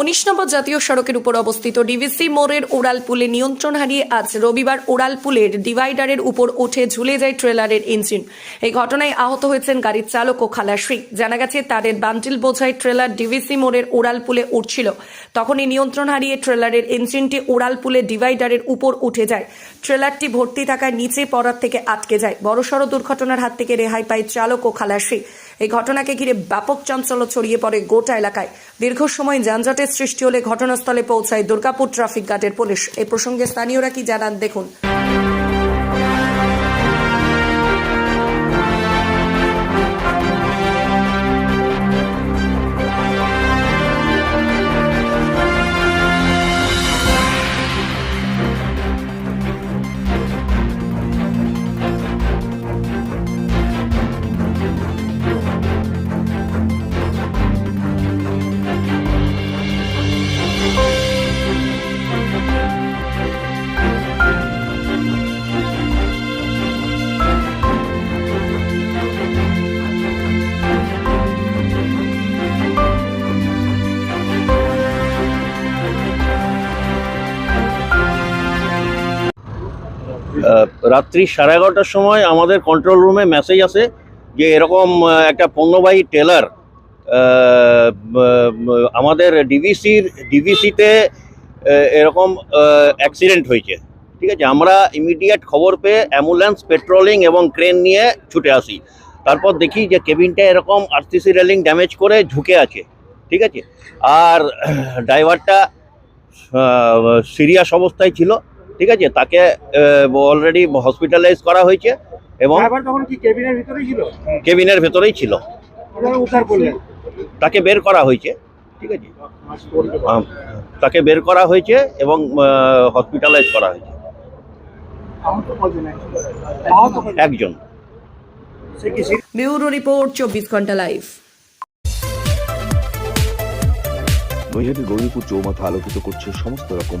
উনিশ নম্বর জাতীয় সড়কের উপর অবস্থিত ডিভিসি মোড়ের ওড়ালপুলে নিয়ন্ত্রণ হারিয়ে আজ রবিবার ওড়ালপুলের ডিভাইডারের উপর উঠে ঝুলে যায় ট্রেলারের ইঞ্জিন। এই ঘটনায় আহত হয়েছেন গাড়ির চালক ও খালাসি। জানা গেছে, তাদের বান্টিল বোঝাই ট্রেলার ডিভিসি মোড়ের ওড়াল পুলে উঠছিল তখনই নিয়ন্ত্রণ হারিয়ে ট্রেলারের ইঞ্জিনটি ওড়ালপুলে ডিভাইডারের উপর উঠে যায়। ট্রেলারটি ভর্তি থাকায় নিচে পড়ার থেকে আটকে যায়। বড়সড় দুর্ঘটনার হাত থেকে রেহাই পায় চালক ও খালাসি। এই ঘটনাকে ঘিরে ব্যাপক চাঞ্চল্য ছড়িয়ে পড়ে গোটা এলাকায়। দীর্ঘ সময় যানজটের সৃষ্টি হলে ঘটনাস্থলে পৌঁছায় দুর্গাপুর ট্রাফিক গার্ডের পুলিশ। এ প্রসঙ্গে স্থানীয়রা কি জানান, দেখুন। রাত্রি সাড়ে এগারোটার সময় আমাদের কন্ট্রোল রুমে মেসেজ আসে যে এরকম একটা পণ্যবাহী টেলার আমাদের ডিভিসির ডিভিসিতে এরকম অ্যাক্সিডেন্ট হয়েছে। ঠিক আছে? আমরা ইমিডিয়েট খবর পেয়ে অ্যাম্বুলেন্স পেট্রোলিং এবং ক্রেন নিয়ে ছুটে আসি। তারপর দেখি যে কেবিনটা এরকম আরসিসি রেলিং ড্যামেজ করে ঝুঁকে আছে। ঠিক আছে? আর ড্রাইভারটা সিরিয়াস অবস্থায় ছিল। ঠিক আছে? তাকে অলরেডি হসপিটালাইজ করা হয়েছে এবং ড্রাইভার তখন কি কেবিনের ভিতরেই ছিল? কেবিনের ভেতরেই ছিল। ওনারা উদ্ধার করলেন। তাকে বের করা হয়েছে। ঠিক আছে? তাকে বের করা হয়েছে এবং হসপিটালাইজ করা হয়েছে? একজন। সে কি সিরিয়াস? ব্যুরো রিপোর্ট চব্বিশ ঘণ্টা লাইভ। নৈহাটি গৌরীপুর চৌমাথা আলোকিত করছে সমস্ত রকম